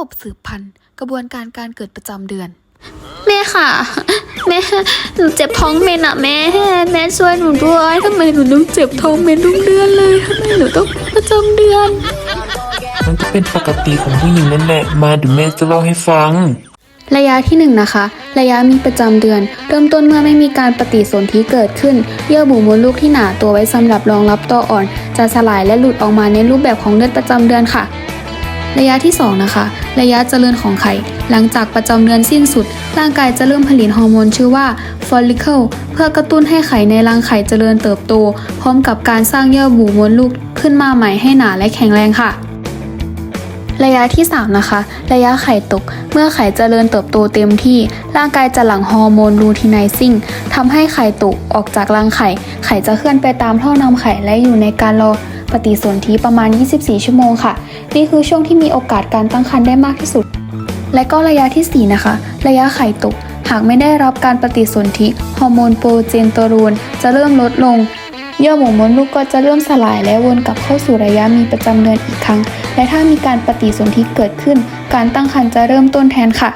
บบสืบพันธุ์กระบวนการการเกิดประจำเดือน แม่ค่ะ แม่หนูเจ็บท้องเมนอะแม่ แม่ช่วยหนูด้วยทำไมหนูต้องเจ็บท้องเมนทุกเดือนเลยทำไมหนูต้องประจำเดือน มันก็เป็นปกติของผู้หญิงนั่นแหละมาเดี๋ยวแม่จะเล่าให้ฟัง ระยะที่ 1นงนะคะ ระยะมีประจำเดือน เริ่มต้นเมื่อไม่มีการปฏิสนธิเกิดขึ้น เยื่อบุมดลูกที่หนาตัวไว้สำหรับรองรับตัวอ่อน จะสลายและหลุดออกมาในรูปแบบของเลือดประจำเดือนค่ะ ระยะที่ 2 นะคะ ระยะเจริญของไข่ หลังจากประจำเดือนสิ้นสุด ร่างกายจะเริ่มผลิตฮอร์โมนชื่อว่า follicle เพื่อกระตุ้นให้ไข่ในรังไข่เจริญเติบโต พร้อมกับการสร้างเยื่อบุมดลูกขึ้นมาใหม่ให้หนาและแข็งแรงค่ะระยะที่ 3 นะคะ ระยะไข่ตก เมื่อไข่เจริญเติบโตเต็มที่ ร่างกายจะหลั่งฮอร์โมนลูทีไนซิ่งทำให้ไข่ตกออกจากรังไข่ ไข่จะเคลื่อนไปตามท่อนำไข่และอยู่ในการรอ ปฏิสนธิประมาณ 24 ชั่วโมงค่ะ นี่คือช่วงที่มีโอกาสการตั้งครรภ์ได้มากที่สุด และก็ระยะที่ 4 นะคะ ระยะไข่ตก หากไม่ได้รับการปฏิสนธิฮอร์โมนโปรเจนโตรูนจะเริ่มลดลง เยื่อหมูมดลูกก็จะเริ่มสลายและวนกลับเข้าสู่ระยะมีประจำเดือนอีกครั้ง และถ้ามีการปฏิสนธิเกิดขึ้น การตั้งครรภ์จะเริ่มต้นแทนค่ะ